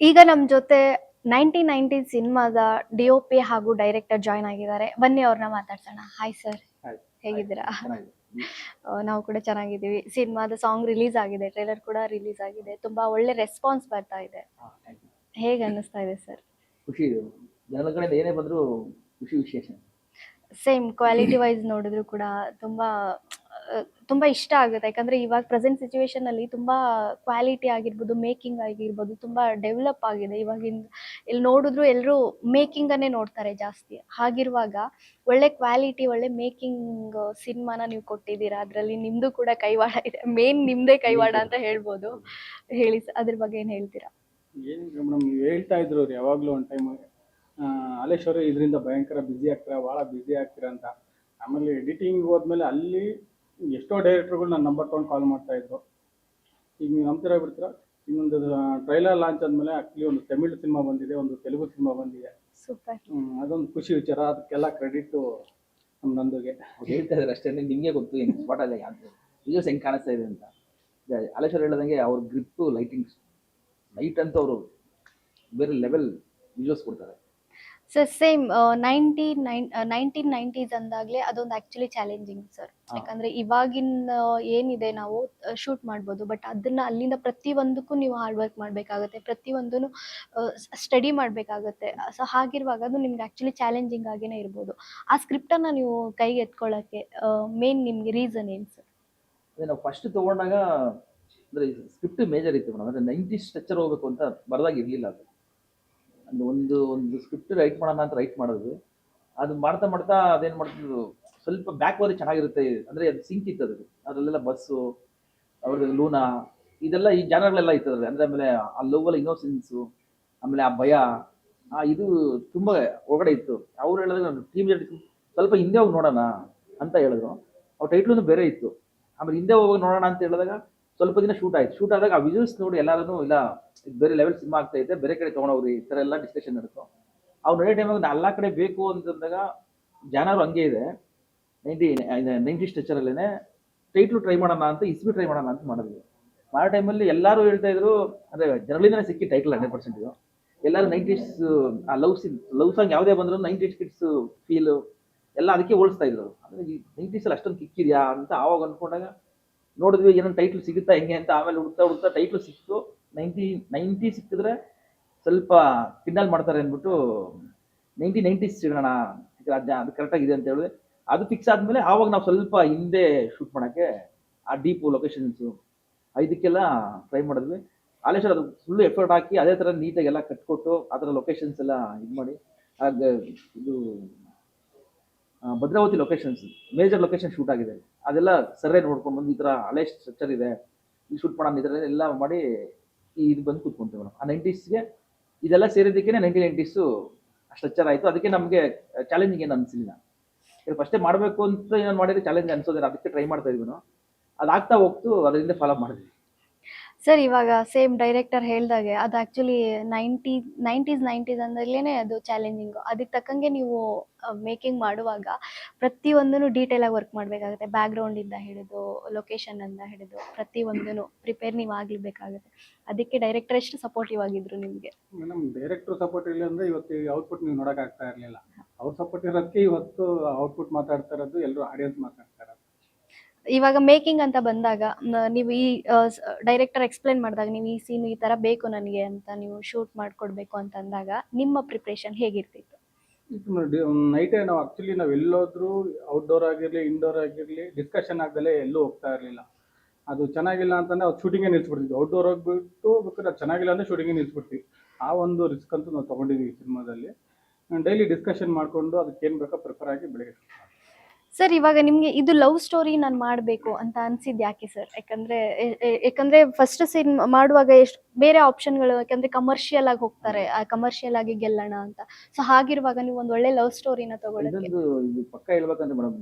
ಈಗ ನಮ್ ಜೊತೆ ನೈನ್ಟೀನ್ ನೈನ್ಟೀನ್ ಸಿನಿಮಾದ ಡಿ ಒ ಪಿ ಹಾಗೂ ಡೈರೆಕ್ಟರ್ ಜಾಯ್ನ್ ಆಗಿದ್ದಾರೆ. ಬನ್ನಿ ಅವ್ರನ್ನ ಮಾತಾಡ್ಸೋಣ. Hi sir. ಹೇಗಿದ್ದೀರಾ? ನಾವು ಕೂಡ ಚೆನ್ನಾಗಿದ್ದೀವಿ. ಸಿನಿಮಾದ ಸಾಂಗ್ ರಿಲೀಸ್ ಆಗಿದೆ ಟ್ರೈಲರ್ ಕೂಡ ರಿಲೀಸ್ ಆಗಿದೆ. ತುಂಬಾ ಒಳ್ಳೆ ರೆಸ್ಪಾನ್ಸ್ ಬರ್ತಾ ಇದೆ. ಹೇಗೆ ಅನ್ನಿಸ್ತಾ ಇದೆ ಸರ್ ಖುಷಿ. ಜನಗಳ ಏನೇ ಬಂದರೂ ಖುಷಿ ವಿಶೇಷ. ಸೇಮ್ ಕ್ವಾಲಿಟಿ ವೈಸ್ ನೋಡಿದ್ರು ಕೂಡ ತುಂಬಾ ತುಂಬಾ ಇಷ್ಟ ಆಗುತ್ತೆ. ಯಾಕಂದ್ರೆ ಇವಾಗ ಪ್ರೆಸೆಂಟ್ ಸಿಚುವೇಶನ್ ಅಲ್ಲಿ ತುಂಬಾ ಕ್ವಾಲಿಟಿ ಆಗಿರ್ಬೋದು ಮೇಕಿಂಗ್ ಆಗಿರ್ಬೋದು ತುಂಬಾ ಡೆವಲಪ್ ಆಗಿದೆ. ಇವಾಗಿನ ಇಲ್ಲಿ ನೋಡಿದ್ರು ಎಲ್ಲರೂ ಮೇಕಿಂಗ್ ಅನ್ನೇ ನೋಡ್ತಾರೆ ಜಾಸ್ತಿ. ಹಾಗಿರುವಾಗ ಒಳ್ಳೆ ಕ್ವಾಲಿಟಿ ಒಳ್ಳೆ ಮೇಕಿಂಗ್ ಸಿನಿಮಾನ ನೀವು ಕೊಟ್ಟಿದ್ದೀರಾ? ಅದರಲ್ಲಿ ನಿಮ್ದು ಕೂಡ ಕೈವಾಡ ಇದೆ. ಮೇನ್ ನಿಮ್ದೇ ಕೈವಾಡ ಅಂತ ಹೇಳ್ಬೋದು. ಹೇಳಿ ಅದ್ರ ಬಗ್ಗೆ ಏನ್ ಹೇಳ್ತೀರಾ? ಹೇಳ್ತಾ ಇದ್ರು ಯಾವಾಗಲೂ ಒಂದು ಟೈಮ್ ಅಲೇಶ್ ಅವರು ಇದರಿಂದ ಭಯಂಕರ ಬ್ಯುಸಿ ಆಗ್ತೀರಾ? ಭಾಳ ಬ್ಯುಸಿ ಆಗ್ತೀರಾ ಅಂತ. ಆಮೇಲೆ ಎಡಿಟಿಂಗ್ ಹೋದ್ಮೇಲೆ ಅಲ್ಲಿ ಎಷ್ಟೋ ಡೈರೆಕ್ಟರ್ಗಳು ನನ್ನ ನಂಬರ್ ತೊಗೊಂಡು ಕಾಲ್ ಮಾಡ್ತಾ ಇದ್ರು. ಈಗ ನೀವು ನಂಬ್ತೀರ ಬಿಡ್ತೀರಾ? ಇನ್ನೊಂದು ಟ್ರೈಲರ್ ಲಾಂಚ್ ಆದಮೇಲೆ ಆ್ಯಕ್ಚುಲಿ ಒಂದು ತಮಿಳು ಸಿನಿಮಾ ಬಂದಿದೆ ಒಂದು ತೆಲುಗು ಸಿನಿಮಾ ಬಂದಿದೆ. ಸೂಪರ್ ಅದೊಂದು ಖುಷಿ ವಿಚಾರ ಅದಕ್ಕೆಲ್ಲ ಕ್ರೆಡಿಟು ನಮ್ಮ ನಂದುಗೆ. ಅವ್ರು ಹೇಳ್ತಾ ಇದ್ದಾರೆ ಅಷ್ಟೇ ನಿಮಗೆ ಗೊತ್ತು ಏನು ಸ್ಪಾಟ್ ಅಲ್ಲ ಯಾವ್ದು. ವಿಜುವಲ್ಸ್ ಹೆಂಗೆ ಕಾಣಿಸ್ತಾ ಇದೆ ಅಂತ. ಅಲೇಶ್ವರ್ ಹೇಳ್ದಂಗೆ ಅವ್ರ ಗ್ರಿಪ್ಪು ಲೈಟಿಂಗ್ಸ್ ಲೈಟ್ ಅಂತ ಅವರು ಬೇರೆ ಲೆವೆಲ್ ವಿಜುವಲ್ಸ್ ಕೊಡ್ತಾರೆ. Sir same ninety nine nineteen nineties ಅಂದಾಗಲೇ ಅದೊಂದು ಆಕ್ಚುಲಿ ಚಾಲೆಂಜಿಂಗ್ ಸರ್. ಯಾಕಂದ್ರೆ ಇವಾಗಿನ ಏನಿದೆ ನಾವು ಶೂಟ್ ಮಾಡ್ಬೋದು. ಬಟ್ ಅದನ್ನ ಅಲ್ಲಿಂದ ಪ್ರತಿಯೊಂದಕ್ಕೂ ನೀವು ಹಾರ್ಡ್ ವರ್ಕ್ ಮಾಡಬೇಕಾಗುತ್ತೆ. ಪ್ರತಿಯೊಂದೂ ಸ್ಟಡಿ ಮಾಡ್ಬೇಕಾಗತ್ತೆ. ಸೊ ಹಾಗಿರುವಾಗ ಅದು ನಿಮ್ಗೆ ಆಕ್ಚುಲಿ ಚಾಲೆಂಜಿಂಗ್ ಆಗಿನ ಇರ್ಬೋದು. ಆ ಸ್ಕ್ರಿಪ್ಟನ್ನ ನೀವು ಕೈಗೆ ಎತ್ಕೊಳ್ಳೋಕ್ಕೆ ಮೇನ್ ನಿಮಗೆ ರೀಸನ್ ಏನ್ ಸರ್ ಅದೇ ನಾವು ಫಸ್ಟ್ ತಗೊಂಡಾಗ ಅಂದ್ರೆ ಸ್ಕ್ರಿಪ್ಟ್ ಮೇಜರ್ ಇತ್ತು ಮೇಡಮ್. ಅಂದರೆ ನೈಂಟಿ ಸ್ಟ್ರಕ್ಚರ್ ಹೋಗ್ಬೇಕು ಅಂತ ಬರದಾಗ ಇರಲಿಲ್ಲ ಅದು. ಅದು ಒಂದು ಒಂದು ಸ್ಕ್ರಿಪ್ಟ್ ರೈಟ್ ಮಾಡೋಣ ಅಂತ ರೈಟ್ ಮಾಡೋದು ಅದು ಮಾಡ್ತಾ ಮಾಡ್ತಾ ಅದೇನು ಮಾಡ್ತಿದ್ರು, ಸ್ವಲ್ಪ ಬ್ಯಾಕ್ವರ್ಡ್ ಚೆನ್ನಾಗಿರುತ್ತೆ, ಅಂದರೆ ಅದು ಸಿಂಕ್ ಇತ್ತು ಅದ್ರಲ್ಲಿ. ಅದರಲ್ಲೆಲ್ಲ ಬಸ್ಸು ಅವ್ರದ್ದು ಲೂನಾ, ಇದೆಲ್ಲ ಈ ಜಾನರ್ಗಳೆಲ್ಲ ಇತ್ತು ಅದ್ರಲ್ಲಿ. ಅಂದರೆ ಆಮೇಲೆ ಆ ಲೋವಲ್ ಇನ್ನೋಸೆನ್ಸು ಆಮೇಲೆ ಆ ಭಯ, ಆ ಇದು ತುಂಬ ಒಳಗಡೆ ಇತ್ತು. ಅವ್ರು ಹೇಳಿದ್ರೆ, ನಾನು ಟೀಮ್ ಸ್ವಲ್ಪ ಹಿಂದೆ ಹೋಗಿ ನೋಡೋಣ ಅಂತ ಹೇಳಿದ್ರು. ಅವ್ರ ಟೈಟ್ಲೂ ಬೇರೆ ಇತ್ತು. ಆಮೇಲೆ ಹಿಂದೆ ಹೋಗಿ ನೋಡೋಣ ಅಂತ ಹೇಳಿದಾಗ ಸ್ವಲ್ಪ ದಿನ ಶೂಟ್ ಆಯ್ತು. ಶೂಟ್ ಆದಾಗ ಆ ವಿಜುವಲ್ಸ್ ನೋಡಿ ಎಲ್ಲರೂ ಇಲ್ಲ ಬೇರೆ ಲೆವೆಲ್ ಸಿನಿಮಾ ಆಗ್ತಾ ಇದೆ, ಬೇರೆ ಕಡೆ ತೊಗೊಂಡೋಗ್ರಿ ಈ ಥರ ಎಲ್ಲ ಡಿಸ್ಕಷನ್ ನಡೆತು. ಅವ್ರು ನಡೆಯೋ ಟೈಮಾಗ ಎಲ್ಲ ಕಡೆ ಬೇಕು ಅಂತಂದಾಗ ಜನರು ಹಂಗೆ ಇದೆ. ನೈಂಟಿ ನೈಂಟಿ ಸ್ಟ್ರೆಚರಲ್ಲೇ ಟೈಟ್ಲು ಟ್ರೈ ಮಾಡೋಣ ಅಂತ ಇಸ್ಬಿ ಟ್ರೈ ಮಾಡೋಣ ಅಂತ ಮಾಡಿದ್ವಿ. ಮಾಡೋ ಟೈಮಲ್ಲಿ ಎಲ್ಲರೂ ಹೇಳ್ತಾ ಇದ್ರು, ಅಂದರೆ ಜನರಲ್ಲಿಂದನೇ ಸಿಕ್ಕಿ ಟೈಟ್ಲ್ ಹಂಡ್ರೆಡ್ ಪರ್ಸೆಂಟ್ ಎಲ್ಲರೂ ನೈಂಟೀಸ್ ಆ ಲವ್ ಸಿನ್ ಲವ್ ಸಾಂಗ್ ಯಾವುದೇ ಬಂದರೂ ನೈಂಟೀಸ್ ಕಿಡ್ಸ್ ಫೀಲು ಎಲ್ಲ ಅದಕ್ಕೆ ಹೋಲಿಸ್ತಾ ಇದ್ರು. ಅಂದರೆ ಈ ನೈಂಟೀಸಲ್ಲಿ ಅಷ್ಟೊಂದು ಕಿಕ್ಕಿದೆಯಾ ಅಂತ ಆವಾಗ ಅಂದ್ಕೊಂಡಾಗ ನೋಡಿದ್ವಿ ಏನೋ ಟೈಟ್ಲ್ ಸಿಗುತ್ತಾ ಹೆಂಗೆ ಅಂತ ಆಮೇಲೆ ಹುಡುಕ್ತಾ ಹುಡುಕ್ತಾ ಟೈಟ್ಲ್ ಸಿಕ್ತು. ನೈಂಟಿ ನೈಂಟಿ ಸಿಕ್ಕಿದ್ರೆ ಸ್ವಲ್ಪ ಕಿಂಡಲ್ ಮಾಡ್ತಾರೆ ಅಂದ್ಬಿಟ್ಟು ನೈಂಟಿ ನೈಂಟೀಸ್ ಸಿಗೋಣ ಅದು ಕರೆಕ್ಟಾಗಿದೆ ಅಂತ ಹೇಳಿದ್ರೆ. ಅದು ಫಿಕ್ಸ್ ಆದಮೇಲೆ ಆವಾಗ ನಾವು ಸ್ವಲ್ಪ ಹಿಂದೆ ಶೂಟ್ ಮಾಡೋಕ್ಕೆ ಆ ಡೀಪು ಲೊಕೇಶನ್ಸು ಇದಕ್ಕೆಲ್ಲ ಟ್ರೈ ಮಾಡಿದ್ವಿ. ಆಲೇಶ್ವರ್ ಅದು ಫುಲ್ಲು ಎಫರ್ಟ್ ಹಾಕಿ ಅದೇ ಥರ ನೀಟಾಗಿ ಎಲ್ಲ ಕಟ್ಕೊಟ್ಟು ಆ ಥರ ಲೊಕೇಶನ್ಸ್ ಎಲ್ಲ ಇದು ಮಾಡಿ. ಇದು Bhadravati locations major location shoot ಆಗಿದೆ. ಅದೆಲ್ಲ ಸರ್ವೆ ನೋಡ್ಕೊಂಡು ಬಂದು ಈ ಥರ ಹಳೆ ಸ್ಟ್ರಕ್ಚರ್ ಇದೆ, ಈ ಶೂಟ್ ಮಾಡೋಣ ಈ ಥರ ಎಲ್ಲ ಮಾಡಿ ಈ ಇದು ಬಂದು ಕೂತ್ಕೊಂತೀವಿ ಮೇಡಮ್ ಆ ನೈಂಟೀಸ್ಗೆ ಇದೆಲ್ಲ ಸೇರಿದ್ದಕ್ಕೆ ನೈಂಟಿ ನೈಂಟೀಸು ಸ್ಟ್ರಕ್ಚರ್ ಆಯಿತು. ಅದಕ್ಕೆ ನಮಗೆ ಚಾಲೆಂಜಿಂಗ್ ಏನು ಅನಿಸಲಿಲ್ಲ ಫಸ್ಟೇ ಮಾಡಬೇಕು ಅಂತ ಏನು ಮಾಡಿದ್ರೆ ಚಾಲೆಂಜ್ ಅನ್ಸೋದಿಲ್ಲ. ಅದಕ್ಕೆ ಟ್ರೈ ಮಾಡ್ತಾ ಇದ್ವಿ ನಾವು. ಅದಾಗ್ತಾ ಹೋಗ್ತು, ಅದರಿಂದ ಫಾಲೋ ಮಾಡಿದ್ವಿ. ಸರ್ ಇವಾಗ ಸೇಮ್ ಡೈರೆಕ್ಟರ್ ಹೇಳ್ದಾಗೆ ಅದು ಆ್ಯಕ್ಚುಲಿ ನೈಂಟಿ ನೈಂಟೀಸ್ ನೈಂಟೀಸ್ ಅಂದ್ರಲ್ಲೇ ಅದು ಚಾಲೆಂಜಿಂಗು ಅದಕ್ಕೆ ತಕ್ಕಂಗೆ ನೀವು ಮೇಕಿಂಗ್ ಮಾಡುವಾಗ ಪ್ರತಿಯೊಂದನ್ನು ಡೀಟೇಲಾಗಿ ವರ್ಕ್ ಮಾಡಬೇಕಾಗುತ್ತೆ. ಬ್ಯಾಕ್ಗ್ರೌಂಡಿಂದ ಹಿಡಿದು ಅಂತ ಹಿಡಿದು ಪ್ರತಿಯೊಂದೂ ಪ್ರಿಪೇರ್ ನೀವು ಆಗಲೇಬೇಕಾಗುತ್ತೆ. ಅದಕ್ಕೆ ಡೈರೆಕ್ಟರ್ ಎಷ್ಟು ಸಪೋರ್ಟಿವ್ ಆಗಿದ್ರು ನಿಮಗೆ? ಮೇಡಮ್ ಡೈರೆಕ್ಟರ್ ಸಪೋರ್ಟ್ ಇಲ್ಲ ಅಂದರೆ ಇವತ್ತು ಔಟ್ಪುಟ್ ನೀವು ನೋಡೋಕ್ಕಾಗ್ತಾ ಇರಲಿಲ್ಲ. ಅವ್ರ ಸಪೋರ್ಟ್ ಇರೋದಕ್ಕೆ ಇವತ್ತು ಔಟ್ಪುಟ್ ಮಾತಾಡ್ತಾ ಇರೋದು ಎಲ್ಲರೂ ಆಡಿಯನ್ಸ್ ಮಾತಾಡ್ತಾ ಇರೋದು. ಇವಾಗ ಮೇಕಿಂಗ್ ಅಂತ ಬಂದಾಗ ನೀವು ಈ ಡೈರೆಕ್ಟರ್ ಎಕ್ಸ್ಪ್ಲೈನ್ ಮಾಡಿದಾಗ ನೀವು ಈ ಸೀನ್ ಈ ತರ ಬೇಕು ನನಗೆ ಅಂತ ನೀವು ಶೂಟ್ ಮಾಡ್ಕೊಡ್ಬೇಕು ಅಂತ ಅಂದಾಗ ನಿಮ್ಮ ಪ್ರಿಪ್ರೇಷನ್ ಹೇಗಿರ್ತಿತ್ತು? ನೈಟ್ ನಾವು ಆಕ್ಚುಲಿ ನಾವು ಎಲ್ಲೋದ್ರೂ ಔಟ್ಡೋರ್ ಆಗಿರಲಿ ಇಂಡೋರ್ ಆಗಿರಲಿ ಡಿಸ್ಕಷನ್ ಆಗದಲ್ಲೇ ಎಲ್ಲೂ ಹೋಗ್ತಾ ಇರಲಿಲ್ಲ. ಅದು ಚೆನ್ನಾಗಿಲ್ಲ ಅಂತಂದ್ರೆ ಅದು ಶೂಟಿಂಗೇ ನಿಲ್ಸ್ಬಿಡ್ತಿದ್ವಿ. ಔಟ್ಡೋರ್ ಹೋಗ್ಬಿಟ್ಟು ಬೇಕಾದ್ರೆ ಚೆನ್ನಾಗಿಲ್ಲ ಅಂದರೆ ಶೂಟಿಂಗೇ ನಿಲ್ಸ್ಬಿಡ್ತೀವಿ. ಆ ಒಂದು ರಿಸ್ಕ್ ಅಂತೂ ನಾವು ತೊಗೊಂಡಿದ್ದೀವಿ ಸಿನಿಮಾದಲ್ಲಿ ಡೈಲಿ ಡಿಸ್ಕಷನ್ ಮಾಡಿಕೊಂಡು ಅದಕ್ಕೆ ಏನು ಬೇಕೋ ಪ್ರಿಪೇರ್ ಆಗಿ ಬೆಳಗ್ಗೆ ಸರ್, ಇವಾಗ ನಿಮ್ಗೆ ಇದು ಲವ್ ಸ್ಟೋರಿ ನಾನು ಮಾಡಬೇಕು ಅಂತ ಅನ್ಸಿದ್ ಯಾಕೆ ಸರ್? ಯಾಕಂದ್ರೆ ಯಾಕಂದ್ರೆ ಫಸ್ಟ್ ಸೀನ್ ಮಾಡುವಾಗ ಎಷ್ಟು, ಬೇರೆ ಆಪ್ಷನ್ಗಳು ಯಾಕಂದ್ರೆ ಕಮರ್ಷಿಯಲ್ ಆಗಿ ಹೋಗ್ತಾರೆ, ಆ ಕಮರ್ಷಿಯಲ್ ಆಗಿ ಗೆಲ್ಲೋಣ ಅಂತ. ಸೊ ಹಾಗಿರುವಾಗ ನೀವು ಒಂದು ಒಳ್ಳೆ ಲವ್ ಸ್ಟೋರಿನ ಇದೊಂದು ಇದು ಪಕ್ಕ ಹೇಳ್ಬೇಕಂದ್ರೆ madam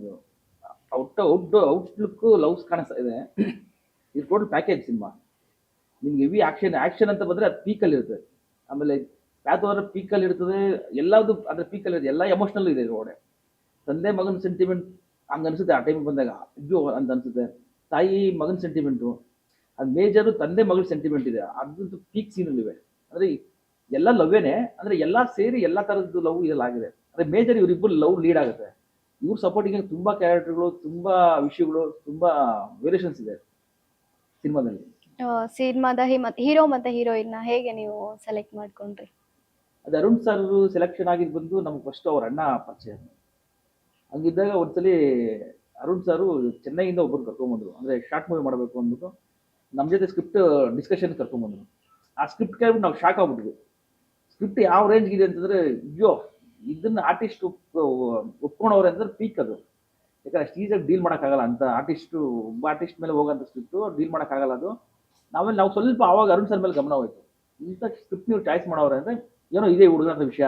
out out, outlook loves ಕಾಣಿಸ್ತಾ ಇದೆ. ಇದು ಟೋಟಲ್ ಪ್ಯಾಕೇಜ್ ಸಿನಿಮಾ. ನಿಮ್ಗೆ ಹೆವಿ ಆಕ್ಷನ್ ಆಕ್ಷನ್ ಅಂತ ಬಂದ್ರೆ ಅದು ಪೀಕಲ್ಲಿ ಇರುತ್ತೆ. ಆಮೇಲೆ ಪೀಕಲ್ ಪೀಕಲ್ಲಿ ಇರ್ತದೆ ಎಲ್ಲದು ಅದ್ರ ಪೀಕಲ್ಲಿ ಇರುತ್ತೆ, ಎಲ್ಲ ಎಮೋಷನಲ್ ಇದೆ ಇದ್ರೊಳಗಡೆ. ತಂದೆ ಮಗನ ಸೆಂಟಿಮೆಂಟ್ ಹಂಗೆ ಅನಿಸುತ್ತೆ ಆ ಟೈಮ್ ಬಂದಾಗ. ಅಯ್ಯೋ ಅಂತ ಅನಿಸುತ್ತೆ. ತಾಯಿ ಮಗನ ಸೆಂಟಿಮೆಂಟು ಅದು ಮೇಜರು ತಂದೆ ಮಗಳ ಸೆಂಟಿಮೆಂಟ್ ಇದೆ. ಅದಂತೂ ಪೀಕ್ ಸೀನಲ್ಲಿವೆ ಅಂದರೆ ಎಲ್ಲ ಲವ್ವೇನೆ ಅಂದ್ರೆ ಎಲ್ಲ ಸೇರಿ ಎಲ್ಲ ತರದ್ದು ಲವ್ ಇದೆಲ್ಲ ಆಗಿದೆ ಅಂದ್ರೆ ಮೇಜರ್ ಇವರಿಬ್ಬರು ಲವ್ ಲೀಡ್ ಆಗುತ್ತೆ. ಇವ್ರ ಸಪೋರ್ಟಿಂಗ್ ತುಂಬಾ ಕ್ಯಾರೆಕ್ಟರ್ಗಳು ತುಂಬಾ ವಿಷಯಗಳು ತುಂಬಾ ವೇರಿಯೇಷನ್ಸ್ ಇದೆ ಸಿನಿಮಾದಲ್ಲಿ. ಸಿನಿಮಾದ ಹೀರೋ ಮತ್ತೆ ಹೀರೋಯಿನ್ ಹೇಗೆ ನೀವು ಸೆಲೆಕ್ಟ್ ಮಾಡ್ಕೊಂಡ್ರಿ? ಅದು ಅರುಣ್ ಸರ್ ಸೆಲೆಕ್ಷನ್ ಆಗಿದ್ದು ಬಂದು ನಮ್ಗೆ ಫಸ್ಟ್ ಅವ್ರ ಅಣ್ಣ ಪರಿಚಯ. ಹಂಗಿದ್ದಾಗ ಒಂದ್ಸಲಿ ಅರುಣ್ ಸಾರು ಚೆನ್ನೈಯಿಂದ ಒಬ್ಬರು ಕರ್ಕೊಂಬಂದ್ರು ಅಂದ್ರೆ ಶಾರ್ಟ್ ಮೂವಿ ಮಾಡಬೇಕು ಅಂದ್ಬಿಟ್ಟು ನಮ್ಮ ಜೊತೆ ಸ್ಕ್ರಿಪ್ಟ್ ಡಿಸ್ಕಷನ್ ಕರ್ಕೊಂಬಂದ್ರು ಆ ಸ್ಕ್ರಿಪ್ಟ್ ಕೇಳ್ಬಿಟ್ಟು ನಾವು ಶಾಕ್ ಆಗ್ಬಿಟ್ವಿ. ಸ್ಕ್ರಿಪ್ಟ್ ಯಾವ ರೇಂಜ್ ಇದೆ ಅಂತಂದ್ರೆ, ಅಯ್ಯೋ, ಇದನ್ನ ಆರ್ಟಿಸ್ಟ್ ಒಪ್ಕೊಂಡವ್ರೆ ಅಂದ್ರೆ ಪೀಕ್ ಅದು. ಯಾಕಂದ್ರೆ ಅಷ್ಟು ಈಸಿಯಾಗಿ ಡೀಲ್ ಮಾಡೋಕ್ಕಾಗಲ್ಲ ಅಂತ ಆರ್ಟಿಸ್ಟ್ ಒಬ್ಬ ಆರ್ಟಿಸ್ಟ್ ಮೇಲೆ ಹೋಗೋಂಥ ಸ್ಕ್ರಿಪ್ಟು ಡೀಲ್ ಮಾಡೋಕ್ಕಾಗಲ್ಲ ಅದು. ನಾವೇ ನಾವು ಸ್ವಲ್ಪ ಆವಾಗ ಅರುಣ್ ಸರ್ ಮೇಲೆ ಗಮನ ಹೋಯ್ತು. ಇಂಥ ಸ್ಕ್ರಿಪ್ಟ್ ನೀವು ಚಾಯ್ಸ್ ಮಾಡೋರೆ ಅಂದ್ರೆ ಏನೋ ಇದೆ ಅಂತ ವಿಷಯ.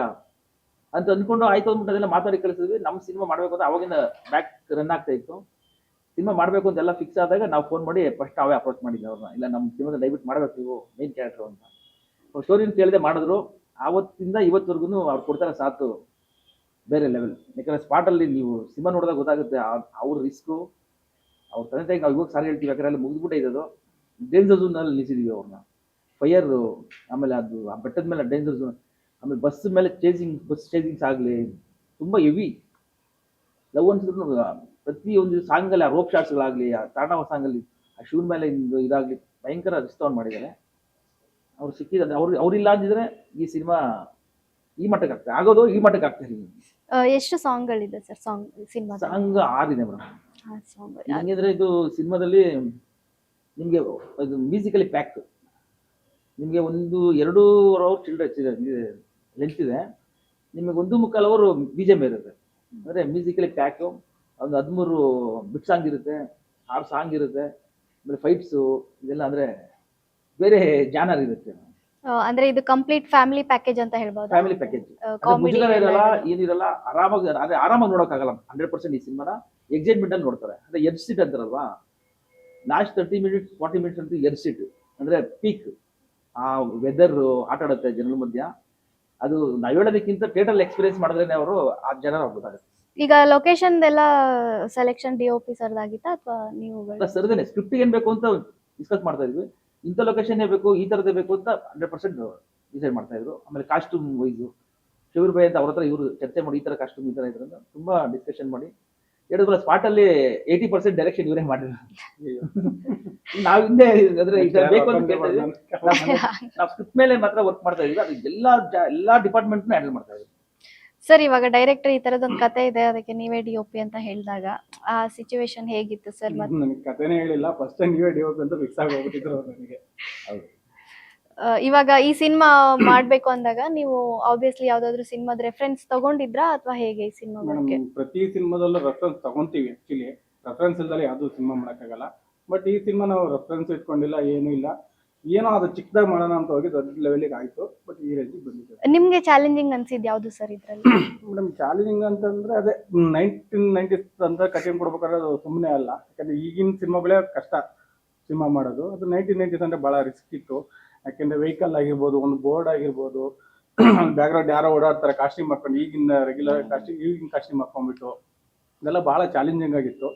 ಅಂತ ಅಂದ್ಕೊಂಡು ಆಯ್ತು ಅಂದ್ಬಿಟ್ಟು ಅದೆಲ್ಲ ಮಾತಾಡಿ ಕಳಿಸಿದ್ವಿ. ನಮ್ಮ ಸಿನಿಮಾ ಮಾಡಬೇಕು ಅಂತ ಅವಾಗಿಂದ ಬ್ಯಾಕ್ ರನ್ ಆಗ್ತಾ ಇತ್ತು. ಸಿನಿಮಾ ಮಾಡಬೇಕು ಅಂತೆಲ್ಲ ಫಿಕ್ಸ್ ಆದಾಗ ನಾವು ಫೋನ್ ಮಾಡಿ ಫಸ್ಟ್ ಅವೇ ಅಪ್ರೋಚ್ ಮಾಡಿದ್ವಿ ಅವ್ರನ್ನ. ಇಲ್ಲ ನಮ್ಮ ಸಿನಿಮಾದ ದಯವಿಟ್ಟು ಮಾಡಬೇಕು ನೀವು ಮೇನ್ ಕ್ಯಾರೆಕ್ಟರ್ ಅಂತ. ಸ್ಟೋರಿನ ಕೇಳಿದೆ ಮಾಡಿದ್ರು. ಆವತ್ತಿಂದ ಇವತ್ತವರೆಗೂ ಅವ್ರು ಕೊಡ್ತಾರೆ ಸಾತು ಬೇರೆ ಲೆವೆಲ್ ಯಾಕಂದ್ರೆ ಸ್ಪಾಟಲ್ಲಿ ನೀವು ಸಿನಿಮಾ ನೋಡಿದಾಗ ಗೊತ್ತಾಗುತ್ತೆ ಅವ್ರ ರಿಸ್ಕು ಅವ್ರ ತಂದೆ ತಾಯಿಗೆ ನಾವು ಇವಾಗ ಸಾರಿ ಹೇಳ್ತೀವಿ ಯಾಕಂದ್ರೆ ಅಲ್ಲಿ ಮುಗಿದ್ಬಿಟ್ಟೆ ಇದ್ದದು ಡೇಂಜರ್ ಝೋನಲ್ಲಿ ನಿಲ್ಲಿಸಿದೀವಿ ಅವ್ರನ್ನ ಫೈರ್ ಆಮೇಲೆ ಅದು, ಆ ಬೆಟ್ಟದ ಮೇಲೆ ಡೇಂಜರ್ ಝೋನ್ ಆಮೇಲೆ ಬಸ್ ಮೇಲೆ ಚೇಸಿಂಗ್ ಬಸ್ ಚೇಸಿಂಗ್ಸ್ ಆಗಲಿ ತುಂಬ ಹೆವಿ ಲವ್ ಅನ್ಸಿದ್ರು ಪ್ರತಿ ಒಂದು ಸಾಂಗಲ್ಲಿ ಆ ರೋಪ್ ಶಾಟ್ಸ್ಗಳಾಗಲಿ ಆ ತಾಂಡವ ಸಾಂಗಲ್ಲಿ ಆ ಶೂನ್ ಮೇಲೆ ಇಂದು ಇದಾಗಲಿ ಭಯಂಕರ ರಿಸ್ತವನ್ ಮಾಡಿದ್ದಾರೆ. ಅವ್ರು ಸಿಕ್ಕಿದ್ದಾರೆ ಅವ್ರು ಇಲ್ಲ ಅಂದಿದ್ರೆ ಈ ಸಿನಿಮಾ ಈ ಮಟ್ಟಕ್ಕೆ ಆಗ್ತದೆ. ಆಗೋದು ಈ ಮಟ್ಟಕ್ಕೆ ಆಗ್ತದೆ ಎಷ್ಟು ಸಾಂಗ್ಗಳಿದೆ ಸರ್ ಸಾಂಗ್ ಸಿನಿಮಾ ಸಾಂಗ್ ಆರಿದೆ ಮೇಡಮ್. ಹೆಂಗಿದ್ರೆ ಇದು ಸಿನಿಮಾದಲ್ಲಿ ನಿಮಗೆ ಇದು ಮ್ಯೂಸಿಕಲಿ ಪ್ಯಾಕ್ ನಿಮಗೆ ಒಂದು ಎರಡೂವರೆ ಅವರ್ ಚಿಲ್ಡ್ರೆ ಹಚ್ಚಿದೆ ಇದೆ ನಿಮಗೆ ಒಂದು ಮುಕ್ಕಾಲು ಅವರು ಬಿ ಜೆ ಇರುತ್ತೆ. ಅಂದರೆ ಮ್ಯೂಸಿಕಲಿ ಪ್ಯಾಕು ಒಂದು ಹದಿಮೂರು ಬಿಟ್ ಸಾಂಗ್ ಇರುತ್ತೆ ಆರು ಸಾಂಗ್ ಇರುತ್ತೆ ಆಮೇಲೆ ಫೈಟ್ಸು ಇದೆಲ್ಲ ಅಂದರೆ ಬೇರೆ ಜಾನರ್ ಇರುತ್ತೆ. ಅಂದ್ರೆ ಇದು ಕಂಪ್ಲೀಟ್ ಫ್ಯಾಮಿಲಿ ಪ್ಯಾಕೇಜ್ ಅಂತ ಹೇಳ್ಬೋದು? ಫ್ಯಾಮಿಲಿ ಪ್ಯಾಕೇಜ್ ಮುಜುಗರ ಇರಲ್ಲ ಏನಿರಲ್ಲ ಆರಾಮಾಗಿ ಅದೇ ಆರಾಮಾಗಿ ನೋಡೋಕ್ಕಾಗಲ್ಲ. ಹಂಡ್ರೆಡ್ ಪರ್ಸೆಂಟ್ ಈ ಸಿನಿಮಾನ ಎಕ್ಸೈಟ್ಮೆಂಟ್ ಅಲ್ಲಿ ನೋಡ್ತಾರೆ. ಅಂದ್ರೆ edge seat ಅಂತಾರಲ್ವಾ? Last thirty minutes forty minutes ಅಂತೂ ಎಡ್ ಸೀಟ್ ಅಂದ್ರೆ ಪೀಕ್ ಆ ವೆದರ್ ಆಟ ಆಡುತ್ತೆ ಜನರ ಮಧ್ಯ. ಅದು ನಾವ್ ಹೇಳೋದಕ್ಕಿಂತ ಥಿಯೇಟರ್ ಎಕ್ಸ್ಪೀರಿಯನ್ಸ್ ಮಾಡಿದ್ರೆ ಅವರು ಆ ಜನ ಗೊತ್ತಾಗುತ್ತೆ. ಈಗ ಲೊಕೇಶನ್ ಎಲ್ಲ ಸೆಲೆಕ್ಷನ್ ಡಿ ಒ ಪಿ ಸರ್ದಾಗಿತ್ತಾ ಅಥವಾ ನೀವು ಸರ್ದೇನೆ ಸ್ಕ್ರಿಪ್ಟ್ ಏನ್ ಬೇಕು ಅಂತ ಡಿಸ್ಕಸ್ ಮಾಡ್ತಾ ಇದ್ವಿ. ಇಂಥ ಲೊಕೇಶನ್ ಬೇಕು ಈ ತರದೇ ಬೇಕು ಅಂತ ಹಂಡ್ರೆಡ್ ಪರ್ಸೆಂಟ್ ಡಿಸೈಡ್ ಮಾಡ್ತಾ ಇದ್ರು. ಆಮೇಲೆ ಕಾಸ್ಟ್ಯೂಮ್ ವೈಸು ಶಿವರ್ ಭಯ ಅಂತ ಅವ್ರ ಹತ್ರ ಇವರು ಚರ್ಚೆ ಮಾಡಿ ಈ ತರ ಕಾಸ್ಟ್ಯೂಮ್ ಈ ತರ ಇದ್ರಿಂದ ತುಂಬಾ ಡಿಸ್ಕಷನ್ ಮಾಡಿ. ಹೇಳಿದ್ರಲ್ಲ ಸ್ಪಾಟ್ ಅಲ್ಲಿ ಏಟಿ ಪರ್ಸೆಂಟ್ ಡೈರೆಕ್ಷನ್ ಇವರೇ ಮಾಡಿದ್ರು. ನಾವ್ ಹಿಂದೆ ಅಂದ್ರೆ ಇದು ಬೇಕು ಅಂತ ಕೇಳ್ತಾ ನಾವು ಸ್ಕ್ರಿಪ್ಟ್ ಮೇಲೆ ಮಾತ್ರ ವರ್ಕ್ ಮಾಡ್ತಾ ಇದ್ದೀವಿ ಅದು ಎಲ್ಲಾ ಎಲ್ಲಾ ಡಿಪಾರ್ಟ್ಮೆಂಟ್ ಹ್ಯಾಂಡಲ್ ಮಾಡ್ತಾ ಇದ್ದೀವಿ ಸರ್ ಇವಾಗ ಡೈರೆಕ್ಟರ್ ಈ ತರದೊಂದು ಕತೆ ಇದೆ. ಅದಕ್ಕೆ ನೀವೇ ಡಿ ಒ ಪಿ ಅಂತ ಹೇಳಿದಾಗ ಆ ಸಿಚುವೇಶನ್ ಹೇಗಿತ್ತು ಸರ್ ಮತ್ತೆ ನನಗೆ ಕಥೆನೇ ಹೇಳಿಲ್ಲ. ಫಸ್ಟ್ ನೀವೇ ಡಿವೋಪ್ ಅಂತ ಫಿಕ್ಸ್ ಆಗಿ ಹೋಗ್ಬಿಟ್ಟಿದ್ರು ನನಗೆ. ಆ, ಇವಾಗ ಈ ಸಿನಿಮಾ ಮಾಡ್ಬೇಕು ಅಂದಾಗ ನೀವು ಆಬ್ವಿಯಸ್ಲಿ ಯಾವ್ದಾದ್ರು ಸಿನಿಮಾದ ರೆಫರೆನ್ಸ್ ತಗೊಂಡಿದ್ರಾ ಅಥವಾ ಹೇಗೆ ಈ ಸಿನಿಮಾ ಮೇಡಮ್ ಪ್ರತಿ ಸಿನಿಮಾದಲ್ಲೂ ರೆಫರೆನ್ಸ್ ತಗೊಂತೀವಿ ಆಕ್ಚುಲಿ ರೆಫರೆನ್ಸ್ ಇಲ್ದಲೆ ಯಾವ್ದು ಸಿನಿಮಾ ಮಾಡೋಕ್ಕಾಗಲ್ಲ. ಬಟ್ ಈ ಸಿನಿಮಾ ನಾವು ರೆಫರೆನ್ಸ್ ಇಟ್ಕೊಂಡಿಲ್ಲ ಏನೂ ಇಲ್ಲ. ಏನೋ ಅದು ಚಿಕ್ಕದಾಗಿ ಮಾಡೋಣ ಅಂತ ಹೋಗಿ ದೊಡ್ಡ ಲೆವೆಲಿಗೆ ಆಯ್ತು. ಬಟ್ ಈ ರೇಂಜಿಗೆ ಬಂದಿದೆ. ನಿಮ್ಗೆ ಚಾಲೆಂಜಿಂಗ್ ಅನ್ಸಿದ್ ಯಾವ್ದು ಸರ್ ಇದ್ರಲ್ಲಿ? ಮೇಡಮ್ ಚಾಲೆಂಜಿಂಗ್ ಅಂತಂದ್ರೆ ಅದೇ ನೈನ್ಟೀನ್ ನೈಂಟೀಸ್ ಅಂತ ಕಟಿಂಗ್ ಕೊಡ್ಬೇಕಾದ್ರೆ ಅದು ಸುಮ್ಮನೆ ಅಲ್ಲ. ಯಾಕಂದ್ರೆ ಈಗಿನ ಸಿನಿಮಾಗಳೇ ಕಷ್ಟ ಸಿನಿಮಾ ಮಾಡೋದು. ಅದು ನೈನ್ಟೀನ್ ನೈಂಟೀಸ್ ಅಂದ್ರೆ ಭಾಳ ರಿಸ್ಕ್ ಇತ್ತು. ಯಾಕೆಂದ್ರೆ ವೆಹಿಕಲ್ ಆಗಿರ್ಬೋದು, ಒಂದು ಬೋರ್ಡ್ ಆಗಿರ್ಬೋದು ಬ್ಯಾಕ್ಗ್ರೌಂಡ್ ಯಾರೋ ಓಡಾಡ್ತಾರೆ ಕಾಸ್ಟ್ಯೂಮ್ ಹಾಕೊಂಡು, ಈಗಿನ ರೆಗ್ಯುಲರ್ ಕಾಸ್ಟ್ಯೂಮ್ ಈಗಿನ ಕಾಸ್ಟ್ಯೂಮ್ ಹಾಕೊಂಡ್ಬಿಟ್ಟು, ಇದೆಲ್ಲ ಭಾಳ ಚಾಲೆಂಜಿಂಗ್ ಆಗಿತ್ತು.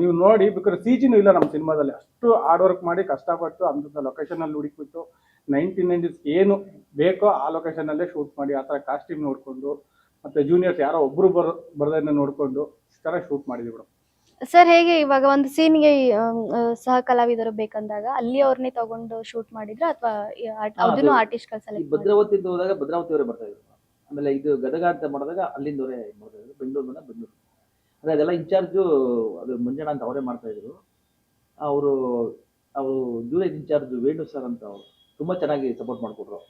ನೀವು ನೋಡಿ, ಬೇಕಾದ್ರೆ ಸಿ ಇಲ್ಲ ನಮ್ಮ ಸಿನಿಮಾದಲ್ಲಿ. ಅಷ್ಟು ಹಾರ್ಡ್ ವರ್ಕ್ ಮಾಡಿ ಕಷ್ಟಪಟ್ಟು ಅಂಥದ್ದು ಲೊಕೇಶನಲ್ಲಿ ಹುಡುಕ್ಬಿಟ್ಟು ನೈನ್ಟೀನ್ ನೈಂಟೀಸ್ ಏನು ಬೇಕೋ ಆ ಲೊಕೇಶನಲ್ಲೇ ಶೂಟ್ ಮಾಡಿ, ಆ ಥರ ಕಾಸ್ಟ್ಯೂಮ್ ನೋಡಿಕೊಂಡು, ಮತ್ತು ಜೂನಿಯರ್ಸ್ ಯಾರೋ ಒಬ್ಬರು ಬರ್ ಬರ್ದನ್ನ ನೋಡಿಕೊಂಡು, ಈ ಥರ ಶೂಟ್ ಮಾಡಿದ್ವಿ ಮೇಡಮ್ ಸರ್ ಹೇಗೆ ಇವಾಗ ಒಂದು ಸೀನ್ಗೆ ಸಹ ಕಲಾವಿದರು ಬೇಕಂದಾಗ ಅಲ್ಲಿ ಅವ್ರನ್ನೇ ತಗೊಂಡು ಶೂಟ್ ಮಾಡಿದ್ರ ಅಥವಾ ಅದನ್ನು ಆರ್ಟಿಸ್ಟ್ ಕಳ್ಸಲ್ಲ ಸೆಲೆಕ್ಟ್ ಭದ್ರಾವತಿಯಿಂದ ಹೋದಾಗ ಭದ್ರಾವತಿ ಅವರೇ ಬರ್ತಾ ಇದ್ರು. ಆಮೇಲೆ ಇದು ಗದಗ ಅಂತ ಮಾಡಿದಾಗ ಅಲ್ಲಿಂದವರೇ ಮಾಡ್ತಾ ಇದ್ರು. ಬೆಂಗಳೂರು ಬಂದಾಗ ಬೆಂಗಳೂರು. ಅದೇ ಅದೆಲ್ಲ ಇನ್ಚಾರ್ಜು ಅದು ಮಂಜಣ್ಣ ಅಂತ ಅವರೇ ಮಾಡ್ತಾ ಇದ್ರು. ಅವರು ಅವರು ಜೂನಿಯರ್ ಇನ್ಚಾರ್ಜ್ ವೇಣು ಸರ್ ಅಂತ ಅವರು. ತುಂಬಾ ಚೆನ್ನಾಗಿ ಸಪೋರ್ಟ್ ಮಾಡಿಕೊಟ್ರು.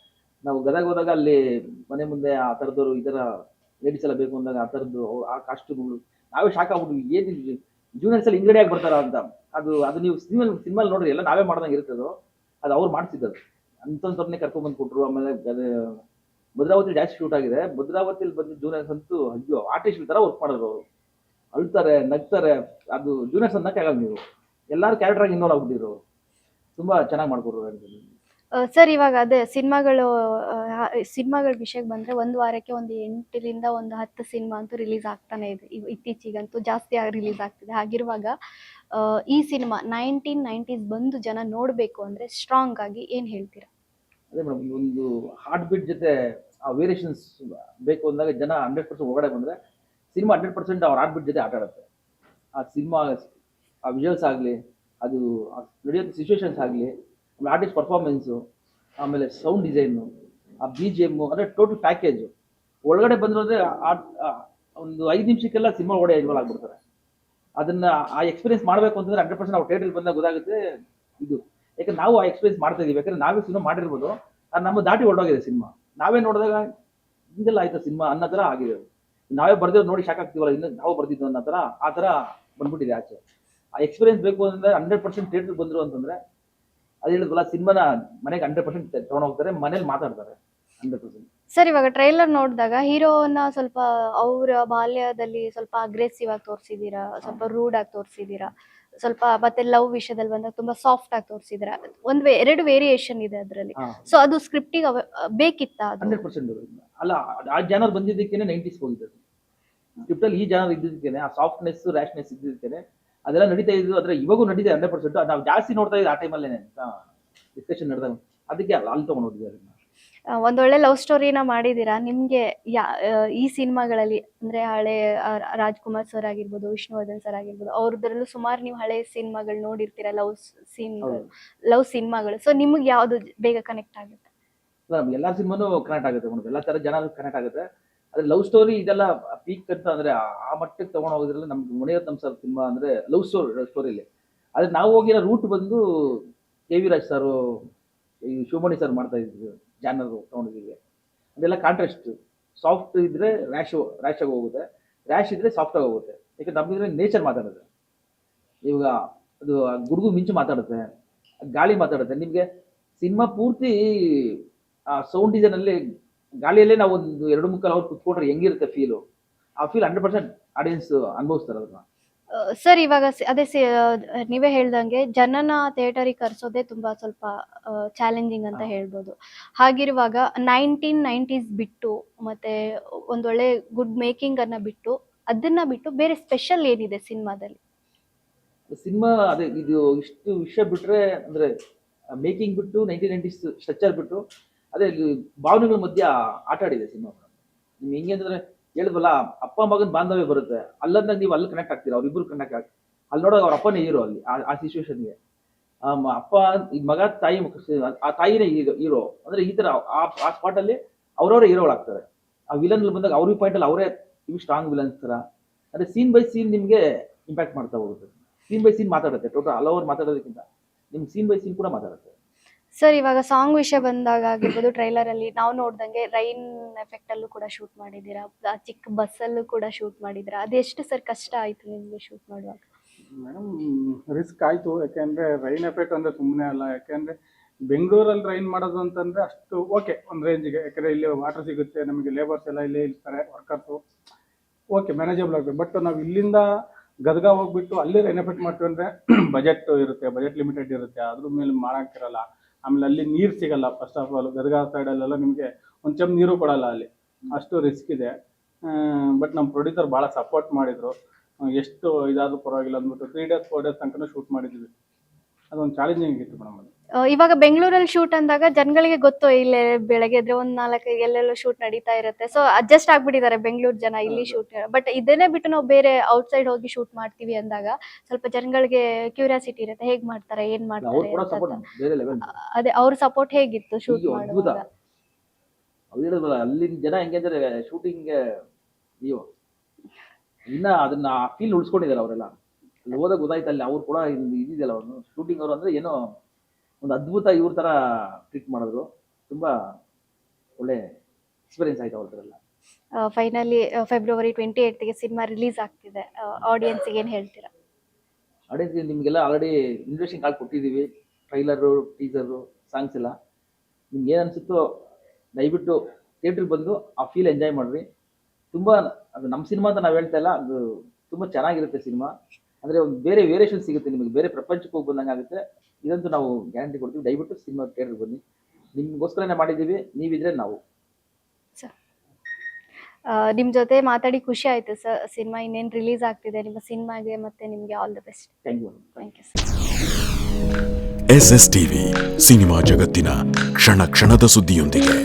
ನಾವು ಗದಗ ಹೋದಾಗ ಅಲ್ಲಿ ಮನೆ ಮುಂದೆ ಆ ಥರದವರು ಈ ಥರ ಲೇಡೀಸ್ ಎಲ್ಲ ಬೇಕು ಅಂದಾಗ ಆ ಥರದ್ದು ಆ ಕಾಸ್ಟ್ಯೂಮ್ಗಳು ನಾವೇ ಶಾಕ್ ಆಗ್ಬಿಟ್ವಿ. ಏನು ಜೂನಿಯರ್ಸ್ ಅಲ್ಲಿ ಇಂಗಡಿಯಾಗಿ ಬರ್ತಾರ ಅಂತ. ಅದು ಅದು ನೀವು ಸಿನಿಮಾ ಸಿನಿಮಾ ನೋಡ್ರಿ, ಎಲ್ಲ ನಾವೇ ಮಾಡ್ದಂಗೆ ಇರ್ತದೋ ಅದು. ಅವ್ರು ಮಾಡ್ತಿದ್ದರು ಕರ್ಕೊಂಡ್ ಬಂದು ಕೊಟ್ರು, ಆಮೇಲೆ ಭದ್ರಾವತಿ ಜಾಸ್ತಿ ಶೂಟ್ ಆಗಿದೆ. ಭದ್ರಾವತಿಲಿ ಬಂದು ಜೂನಿಯರ್ಸ್ ಅಂತೂ, ಅಯ್ಯೋ ಆರ್ಟಿಸ್ಟ್ ತರ ವರ್ಕ್ ಮಾಡಿದ್ರು ಅವರು. ಅಳ್ತಾರೆ, ನಗ್ತಾರೆ, ಅದು ಜೂನಿಯರ್ಸ್ ಅನ್ನಕ್ಕೆ ಆಗಲ್ಲ ನೀವು. ಎಲ್ಲರೂ ಕ್ಯಾರೆಕ್ಟರ್ ಆಗಿ ಇನ್ವಾಲ್ವ್ ಆಗ್ಬಿಟ್ಟಿದ್ರು ತುಂಬಾ ಚೆನ್ನಾಗಿ ಮಾಡ್ಕೊಡ್ರು ಅಂತ ಸರ್, ಇವಾಗ ಅದೇ ಸಿನಿಮಾಗಳು ಸಿನಿಮಾಗಳ ವಿಷಯಕ್ಕೆ ಬಂದ್ರೆ ಒಂದು ವಾರಕ್ಕೆ ಒಂದು ಎಂಟರಿಂದ ಒಂದು ಹತ್ತು ಸಿನಿಮಾ ಅಂತೂ ರಿಲೀಸ್ ಆಗ್ತಾನೆ ಇದೆ. ಇತ್ತೀಚೆಗಂತೂ ಜಾಸ್ತಿ ರಿಲೀಸ್ ಆಗ್ತಿದೆ. ಹಾಗಿರುವಾಗ ಈ ಸಿನಿಮಾ ನೈನ್ಟೀನ್ ನೈಂಟೀಸ್ ಬಂದು ಜನ ನೋಡಬೇಕು ಅಂದ್ರೆ ಸ್ಟ್ರಾಂಗ್ ಆಗಿ ಏನು ಹೇಳ್ತೀರಾ? ಅದೇ ಮೇಡಮ್ ಒಂದು ಹಾರ್ಟ್ ಬೀಟ್ ಜೊತೆ ಆ ವೇರಿಯೇಷನ್ಸ್ ಬೇಕು ಅಂದಾಗ ಜನ ಹಂಡ್ರೆಡ್ ಪರ್ಸೆಂಟ್ ಒಳಗಡೆ ಬಂದರೆ ಸಿನಿಮಾ ಹಂಡ್ರೆಡ್ ಪರ್ಸೆಂಟ್ ಅವ್ರ ಹಾರ್ಟ್ ಬೀಟ್ ಜೊತೆ ಆಟ ಆ ಸಿನಿಮಾ, ಆ ವಿಜುವಲ್ಸ್ ಆಗಲಿ, ಅದು ನಡೆಯುವಂಥ ನಡೆಯೋ ಸಿಚುವೇಶನ್ಸ್ ಆಗಲಿ ಆರ್ಟಿಸ್ಟ್ ಪರ್ಫಾರ್ಮೆನ್ಸು ಆಮೇಲೆ ಸೌಂಡ್ ಡಿಸೈನು ಆ ಬಿ ಜಿ ಎಮ್ಮು ಅಂದರೆ ಟೋಟಲ್ ಪ್ಯಾಕೇಜು ಒಳಗಡೆ ಬಂದರು ಅಂದರೆ ಒಂದು ಐದು ನಿಮಿಷಕ್ಕೆಲ್ಲ ಸಿನಿಮಾ ಒಡೆ ಇನ್ವಾಲ್ ಆಗಿಬಿಡ್ತಾರೆ. ಅದನ್ನು ಆ ಎಕ್ಸ್ಪೀರಿಯನ್ಸ್ ಮಾಡಬೇಕು ಅಂತಂದ್ರೆ ಹಂಡ್ರೆಡ್ ಪರ್ಸೆಂಟ್ ನಾವು ಥಿಯೇಟ್ರಿಗೆ ಬಂದಾಗ ಗೊತ್ತಾಗುತ್ತೆ ಇದು. ಯಾಕಂದ್ರೆ ನಾವು ಆ ಎಕ್ಸ್ಪೀರಿಯನ್ಸ್ ಮಾಡ್ತಾ ಇದೀವಿ. ಯಾಕಂದ್ರೆ ನಾವೇ ಸಿನಿಮಾ ಮಾಡಿರ್ಬೋದು. ಅದು ನಮ್ಮ ದಾಟಿ ಹೊರಟೋಗಿದೆ ಸಿನಿಮಾ ನಾವೇ ನೋಡಿದಾಗ ಹಿಂಗೆಲ್ಲ ಆಯಿತು ಸಿನಿಮಾ ಅನ್ನೋ ಥರ ಆಗಿದೆ. ನಾವೇ ಬರ್ದಿರೋ ನೋಡಿ ಶಾಕ್ ಆಗ್ತೀವಲ್ಲ, ಇನ್ನು ನಾವು ಬರ್ದಿದ್ದು ಅನ್ನೋ ಥರ ಆ ಥರ ಬಂದ್ಬಿಟ್ಟಿದೆ ಆಚೆ. ಆ ಎಕ್ಸ್ಪೀರಿಯನ್ಸ್ ಬೇಕು ಅಂದರೆ ಹಂಡ್ರೆಡ್ ಪರ್ಸೆಂಟ್ ಥಿಯೇಟರ್ ಬಂದರು ಅಂತಂದ್ರೆ ಅದು ಹೇಳಿದ್ವಲ್ಲ ಸಿನಿಮಾನ ಮನೆಗೆ ಹಂಡ್ರೆಡ್ ಪರ್ಸೆಂಟ್ ತಗೊಂಡು ಹೋಗ್ತಾರೆ ಮನೇಲಿ ಮಾತಾಡ್ತಾರೆ ಹಂಡ್ರೆಡ್ ಪರ್ಸೆಂಟ್ ಸರ್ ಇವಾಗ ಟ್ರೈಲರ್ ನೋಡಿದಾಗ ಹೀರೋನ ಸ್ವಲ್ಪ ಅವರ ಬಾಲ್ಯದಲ್ಲಿ ಸ್ವಲ್ಪ ಅಗ್ರೆಸಿವ್ ಆಗಿ ತೋರಿಸಿದೀರಾ? ಸ್ವಲ್ಪ ರೂಡ್ ಆಗಿ ತೋರಿಸಿದೀರಾ? ಸ್ವಲ್ಪ ಮತ್ತೆ ಲವ್ ವಿಷಯದಲ್ಲಿ ಬಂದಾಗ ತುಂಬಾ ಸಾಫ್ಟ್ ಆಗಿ ತೋರಿಸಿದ್ರ? ಒಂದ್ ವೇ- ಎರಡು ವೇರಿಯೇಷನ್ ಇದೆ ಅದರಲ್ಲಿ. ಸೊ ಅದು ಸ್ಕ್ರಿಪ್ಟಿಗೆ ಬೇಕಿತ್ತ ಅದು? ಹಂಡ್ರೆಡ್ ಪರ್ಸೆಂಟ್ ಅಲ್ಲ ಆ ಜನರ್ ಬಂದಿದ್ದಕ್ಕೇನೆ ನೈಂಟೀಸ್ ಹೋಗಿದ್ದು ಸ್ಕ್ರಿಪ್ಟ್ ಅಲ್ಲಿ ಈ ಜನರ್ ಇದ್ದಿದ್ದಕ್ಕೆ ಆ ಸಾಫ್ಟ್ನೆಸ್ ರ್ಯಾಶ್ನೆಸ್ ಇದ್ದಿದ್ದಕ್ಕೇನೆ. ಅದೆಲ್ಲ ನಡೀತಾ ಇದ್ದು ಅದ್ರ ಇವಾಗೂ ನಡೀತಾ ಹಂಡ್ರೆಡ್ ಪರ್ಸೆಂಟ್ ನಾವು ಜಾಸ್ತಿ ನೋಡ್ತಾ ಇದ್ದೀವಿ ಆ ಟೈಮಲ್ಲೇ ಡಿಸ್ಕಷನ್ ನಡೆದಾಗ. ಅದಕ್ಕೆ ಅಲ್ಲಿ ಅಲ್ಲಿ ತಗೊಂಡು ಹೋಗಿದ್ವಿ ಆ, ಒಂದೊಳ್ಳೆ ಲವ್ ಸ್ಟೋರಿನ ಮಾಡಿದೀರಾ ನಿಮ್ಗೆ ಯಾ ಈ ಸಿನಿಮಾಗಳಲ್ಲಿ ಅಂದ್ರೆ ಹಳೆ ರಾಜ್ಕುಮಾರ್ ಸರ್ ಆಗಿರ್ಬೋದು ವಿಷ್ಣುವರ್ಧನ್ ಸರ್ ಆಗಿರ್ಬೋದು ಅವ್ರದ್ರಲ್ಲೂ ಸುಮಾರು ನೀವು ಹಳೆ ಸಿನಿಮಾಗಳು ನೋಡಿರ್ತೀರಾ ಲವ್ ಸೀನ್ ಲವ್ ಸಿನಿಮಾಗಳು. ಸೊ ನಿಮ್ಗೆ ಯಾವ್ದು ಬೇಗ ಕನೆಕ್ಟ್ ಆಗುತ್ತೆ? ನಮ್ಗೆ ಎಲ್ಲಾ ಸಿನಿಮಾನು ಕನೆಕ್ಟ್ ಆಗುತ್ತೆ. ಮೇಡಮ್ ಎಲ್ಲಾ ತರ ಜನ ಕನೆಕ್ಟ್ ಆಗುತ್ತೆ. ಅದ್ರ ಲವ್ ಸ್ಟೋರಿ ಇದೆಲ್ಲ ಪೀಕ್ ಅಂತ ಅಂದ್ರೆ ಆ- ಮಟ್ಟಕ್ಕೆ ತಗೊಂಡು ಹೋಗಿದ್ರಲ್ಲ ನಮ್ಗೆ ಮುನಿರತ್ನಂ ಸರ್ ತುಂಬಾ ಅಂದ್ರೆ ಲವ್ ಸ್ಟೋರಿ ಸ್ಟೋರಿಲಿ ಆದ್ರೆ ನಾವು ಹೋಗಿರೋ ರೂಟ್ ಬಂದು ಕೆ ವಿ ರಾಜ್ ಸರ್ ಈ ಶಿವಮಣಿ ಸರ್ ಮಾಡ್ತಾ ಇದ್ರು ಜಾನರ್ ತಗೊಂಡಿದ್ದೀವಿ. ಅದೆಲ್ಲ ಕಾಂಟ್ರಾಸ್ಟ್ ಸಾಫ್ಟ್ ಇದ್ರೆ ರ್ಯಾಶ್ ರ್ಯಾಶ್ ಆಗಿ ಹೋಗುತ್ತೆ. ರ್ಯಾಶ್ ಇದ್ರೆ ಸಾಫ್ಟ್ ಆಗಿ ಹೋಗುತ್ತೆ. ಯಾಕಂದ್ರೆ ನಮ್ಗಿದ್ರೆ ನೇಚರ್ ಮಾತಾಡುತ್ತೆ. ಇವಾಗ ಅದು ಗುಡುಗು ಮಿಂಚು ಮಾತಾಡುತ್ತೆ ಗಾಳಿ ಮಾತಾಡುತ್ತೆ. ನಿಮಗೆ ಸಿನಿಮಾ ಪೂರ್ತಿ ಆ ಸೌಂಡ್ ಡಿಸೈನ್ ಅಲ್ಲಿ ಗಾಳಿಯಲ್ಲೇ ನಾವು ಒಂದು ಎರಡು ಮುಕ್ಕಾಲು ಅವ್ರು ಕುತ್ಕೊಂಡ್ರೆ ಹೆಂಗಿರುತ್ತೆ ಫೀಲು ಆ ಫೀಲ್ ಹಂಡ್ರೆಡ್ ಪರ್ಸೆಂಟ್ ಆಡಿಯನ್ಸ್ ಅನುಭವಿಸ್ತಾರೆ ಅದನ್ನ ಸರ್ ಇವಾಗ ಸಿ- ಅದೇ ಸಿ- ನೀವೇ ಹೇಳ್ದಂಗೆ ಜನನ ಥಿಯೇಟರಿಗೆ ಕರ್ಸೋದೇ ತುಂಬಾ ಸ್ವಲ್ಪ ಚಾಲೆಂಜಿಂಗ್ ಅಂತ. ಹೇಳ್ಬೋದು. ಹಾಗಿರುವಾಗ ನೈನ್ಟೀನ್ ನೈಂಟೀಸ್ ಬಿಟ್ಟು ಮತ್ತೆ ಒಂದೊಳ್ಳೆ ಗುಡ್ ಮೇಕಿಂಗ್ ಅನ್ನ ಬಿಟ್ಟು ಅದನ್ನ ಬಿಟ್ಟು ಬೇರೆ ಸ್ಪೆಷಲ್ ಏನಿದೆ ಸಿನಿಮಾದಲ್ಲಿ? ಸಿನಿಮಾ ಅದೇ ಇದು ಇಷ್ಟು ವಿಷಯ ಬಿಟ್ರೆ ಅಂದ್ರೆ ಮೇಕಿಂಗ್ ಬಿಟ್ಟು ನೈನ್ಟೀನ್ ನೈಂಟೀಸ್ ಸ್ಟ್ರಕ್ಚರ್ ಬಿಟ್ಟು ಅದೇ ಭಾವನೆಗಳ ಮಧ್ಯ ಆಟ ಆಡಿದೆ ಸಿನಿಮಾ ನಿಮ್ಗೆ ಹೆಂಗೆ ಅಂತಂದ್ರೆ ಹೇಳಿದ್ವಲ್ಲ ಅಪ್ಪ ಮಗನ ಬಾಂಧವ್ಯ ಬರುತ್ತೆ. ಅಲ್ಲಂದಾಗ ನೀವು ಅಲ್ಲಿ ಕನೆಕ್ಟ್ ಆಗ್ತೀರಾ? ಅವ್ರಿಬ್ರು ಕನೆಕ್ಟ್ ಆಗಿ. ಅಲ್ಲಿ ನೋಡೋ ಅವ್ರ ಅಪ್ಪನೇ ಹೀರೋ ಅಲ್ಲಿ, ಆ- ಸಿಚುವೇಶನ್ಗೆ ಅಪ್ಪ ಮಗ, ತಾಯಿ ಆ ತಾಯಿನೇ ಹೀರೋ ಅಂದ್ರೆ ಈ ತರ ಆ ಸ್ಪಾಟ್ ಅಲ್ಲಿ ಅವ್ರವರೇ ಹೀರೋಗಳಾಗ್ತಾರೆ ಆ ವಿಲನ್ ಬಂದಾಗ ಅವ್ರ ಪಾಯಿಂಟ್ ಅಲ್ಲಿ ಅವರೇ ಇವು ಸ್ಟ್ರಾಂಗ್ ವಿಲನ್ಸ್ ತರ. ಅಂದ್ರೆ ಸೀನ್ ಬೈ ಸೀನ್ ನಿಮ್ಗೆ ಇಂಪ್ಯಾಕ್ಟ್ ಮಾಡ್ತಾ ಹೋಗುತ್ತೆ. ಸೀನ್ ಬೈ ಸೀನ್ ಮಾತಾಡುತ್ತೆ. ಟೋಟಲ್ ಆಲ್ ಓವರ್ ಮಾತಾಡೋದಕ್ಕಿಂತ. ನಿಮ್ಗೆ ಸೀನ್ ಬೈ ಸೀನ್ ಕೂಡ ಮಾತಾಡುತ್ತೆ. ಸರ್ ಇವಾಗ ಸಾಂಗ್ ವಿಷಯ ಬಂದಾಗ ಆಗಿರ್ಬೋದು ಟ್ರೈಲರ್ ಅಲ್ಲಿ ನಾವು ನೋಡ್ದಂಗೆ ರೈನ್ ಎಫೆಕ್ಟ್ ಅಲ್ಲೂ ಕೂಡ ಶೂಟ್ ಮಾಡಿದ್ದೀರಾ? ಆ ಚಿಕ್ಕ ಬಸ್ ಅಲ್ಲೂ ಕೂಡ ಶೂಟ್ ಮಾಡಿದ್ದೀರಾ? ಅದೆಷ್ಟು ಸರ್ ಕಷ್ಟ ಆಯ್ತು ನಿಮ್ಗೆ ಶೂಟ್ ಮಾಡುವಾಗ? ಮೇಡಮ್ ರಿಸ್ಕ್ ಆಯಿತು. ಯಾಕೆಂದರೆ ರೈನ್ ಎಫೆಕ್ಟ್ ಅಂದರೆ ಸುಮ್ಮನೆ ಅಲ್ಲ. ಯಾಕೆಂದರೆ ಬೆಂಗಳೂರಲ್ಲಿ ರೈನ್ ಮಾಡೋದು ಅಂತಂದರೆ ಅಷ್ಟು ಓಕೆ ಒಂದು ರೇಂಜಿಗೆ ಯಾಕೆಂದರೆ ಇಲ್ಲಿ ವಾಟರ್ ಸಿಗುತ್ತೆ, ನಮಗೆ ಲೇಬರ್ಸ್ ಎಲ್ಲ ಇಲ್ಲೇ ಇರ್ತಾರೆ ವರ್ಕರ್ಸು ಓಕೆ ಮ್ಯಾನೇಜಬಲ್ ಆಗಬೇಕು. ಬಟ್ ನಾವು ಇಲ್ಲಿಂದ ಗದಗ ಹೋಗ್ಬಿಟ್ಟು ಅಲ್ಲಿ ರೈನ್ ಎಫೆಕ್ಟ್ ಮಾಡ್ತೀವಿ ಅಂದರೆ ಬಜೆಟ್ ಇರುತ್ತೆ ಬಜೆಟ್ ಲಿಮಿಟೆಡ್ ಇರುತ್ತೆ. ಅದ್ರ ಮೇಲೆ ಮಾಡೋಕ್ಕಿರಲ್ಲ. ಆಮೇಲೆ ಅಲ್ಲಿ ನೀರು ಸಿಗಲ್ಲ ಫಸ್ಟ್ ಆಫ್ ಆಲ್ ಗದಗ ಸೈಡಲ್ಲೆಲ್ಲ ನಿಮಗೆ ಒಂದು ಚಮ್ ನೀರು ಕೊಡಲ್ಲ ಅಲ್ಲಿ. ಅಷ್ಟು ರಿಸ್ಕ್ ಇದೆ. ಬಟ್ ನಮ್ಮ ಪ್ರೊಡ್ಯೂಸರ್ ಭಾಳ ಸಪೋರ್ಟ್ ಮಾಡಿದರು. ಎಷ್ಟು ಇದಾದ್ರು ಪರವಾಗಿಲ್ಲ ಅಂದ್ಬಿಟ್ಟು ತ್ರೀ ಡೇಸ್ ಫೋರ್ ಡೇಸ್ ತನಕ ಶೂಟ್ ಮಾಡಿದ್ವಿ. ಅದೊಂದು ಚಾಲೆಂಜಿಂಗ್ ಇತ್ತು ಮೇಡಮ್ ಅದು. ಆ, ಇವಾಗ ಬೆಂಗಳೂರಲ್ಲಿ ಶೂಟ್ ಅಂದಾಗ ಜನಗಳಿಗೆ ಗೊತ್ತು ಇಲ್ಲೇ ಬೆಳಗ್ಗೆ ಎದ್ರೆ ಒಂದ್ ನಾಲ್ಕು ಎಲ್ಲೆಲ್ಲೋ ಶೂಟ್ ನಡೀತಾ ಇರುತ್ತೆ. ಸೊ ಅಡ್ಜಸ್ಟ್ ಆಗ್ಬಿಟ್ಟಿದ್ದಾರೆ ಬೆಂಗಳೂರು ಜನ ಇಲ್ಲಿ ಶೂಟ್ ಬಟ್ ಇದನ್ನೇ ಬಿಟ್ಟು ನಾವು ಬೇರೆ ಔಟ್ಸೈಡ್ ಹೋಗಿ ಶೂಟ್ ಮಾಡ್ತೀವಿ ಅಂದಾಗ ಸ್ವಲ್ಪ ಜನಗಳಿಗೆ ಕ್ಯೂರಿಯಾಸಿಟಿ ಇರುತ್ತೆ. ಹೇಗ್ ಮಾಡ್ತಾರೆ ಏನ್ ಅವ್ರು ಮಾಡ್ತಾರೆ ಕೂಡ ಅಂತ. ಸಪೋರ್ಟ್ ಬೇರೆ ಲೆವೆಲ್ ಅದೇ ಅವ್ರ ಸಪೋರ್ಟ್ ಹೇಗಿತ್ತು ಶೂಟ್ ಅದ್ಭುತ. ಮಾಡುವಾಗ? ಅವ್ರು ಹೇಳಿದ್ವಲ್ಲ ಅಲ್ಲಿನ ಜನ ಹೆಂಗೆ ಅಂದ್ರೆ ಶೂಟಿಂಗ್ ಅಯ್ಯೋ ಇನ್ನ ಅದನ್ನ ಫೀಲ್ ಉಳಿಸ್ಕೊಂಡಿದ್ದಾರೆ ಅವರೆಲ್ಲ. ಅಲ್ಲಿ ಹೋದಾಗ ಗೊತ್ತಾಯ್ತು ಅಲ್ಲಿ ಅವ್ರು ಕೂಡ ಇಲ್ಲಿ ಇದಿದೆಯಲ್ಲ ಅವನು ಶೂಟಿಂಗ್ ಅವರು ಅಂದ್ರೆ ಏನೋ ಒಂದು ಅದ್ಭುತ ಇವ್ರ ತರ ಟ್ರೀಟ್ ಮಾಡಿದ್ರು. ತುಂಬಾ ಒಳ್ಳೆ ಎಕ್ಸ್ಪೀರಿಯನ್ಸ್ ಆಯ್ತು ಅವ್ರ ಎಲ್ಲ ಫೈನಲಿ ಫೆಬ್ರವರಿ ಟ್ವೆಂಟಿ ಏಟ್ಗೆ ಸಿನಿಮಾ ರಿಲೀಸ್ ಆಗ್ತಿದೆ. ಆಡಿಯನ್ಸ್ಗೆ ಏನು ಹೇಳ್ತೀರಾ? ಆಡಿಯನ್ಸ್ ನಿಮಗೆಲ್ಲ ಆಲ್ರೆಡಿ ಇನ್ವಿಟೇಷನ್ ಕಾರ್ಡ್ ಕೊಟ್ಟಿದ್ದೀವಿ. ಟ್ರೈಲರು ಟೀಸರು ಸಾಂಗ್ಸ್ ಎಲ್ಲ. ನಿಮ್ಗೆ ಏನು ಅನಿಸುತ್ತೋ ದಯವಿಟ್ಟು ಥಿಯೇಟ್ರಿಗೆ ಬಂದು ಆ ಫೀಲ್ ಎಂಜಾಯ್ ಮಾಡ್ರಿ. ತುಂಬ ಅದು ನಮ್ಮ ಸಿನಿಮಾ ಅಂತ ನಾವು ಹೇಳ್ತಾ ಇಲ್ಲ ಅದು ತುಂಬ ಚೆನ್ನಾಗಿರುತ್ತೆ ಸಿನಿಮಾ ಅಂದರೆ ಒಂದು ಬೇರೆ ವೇರಿಯೇಷನ್ ಸಿಗುತ್ತೆ ನಿಮಗೆ. ಬೇರೆ ಪ್ರಪಂಚಕ್ಕೆ ಹೋಗಿ ಬಂದಂಗೆ ಆಗುತ್ತೆ. ಇದಂತೂ ನಾವು ಗ್ಯಾರಂಟಿ ಕೊಡ್ತೀವಿ. ದಯವಿಟ್ಟು ಸಿನಿಮಾ ಥಿಯೇಟ್ರಿಗೆ ಬನ್ನಿ. ನಿಮ್ಗೋಸ್ಕರನೇ ಮಾಡಿದ್ದೀವಿ. ನೀವಿದ್ರೆ ನಾವು. ಆ, ನಿಮ್ ಜೊತೆ ಮಾತಾಡಿ ಖುಷಿ ಆಯ್ತು ಸರ್. ಸಿನಿಮಾ ಇನ್ನೇನು ರಿಲೀಸ್ ಆಗ್ತಿದೆ ನಿಮ್ಮ ಸಿನಿಮಾಗೆ ಮತ್ತೆ ನಿಮಗೆ all the best thank you thank you sir S S TV cinema ಜಗತ್ತಿನ ಕ್ಷಣ ಕ್ಷಣದ ಸುದ್ದಿಯೊಂದಿಗೆ.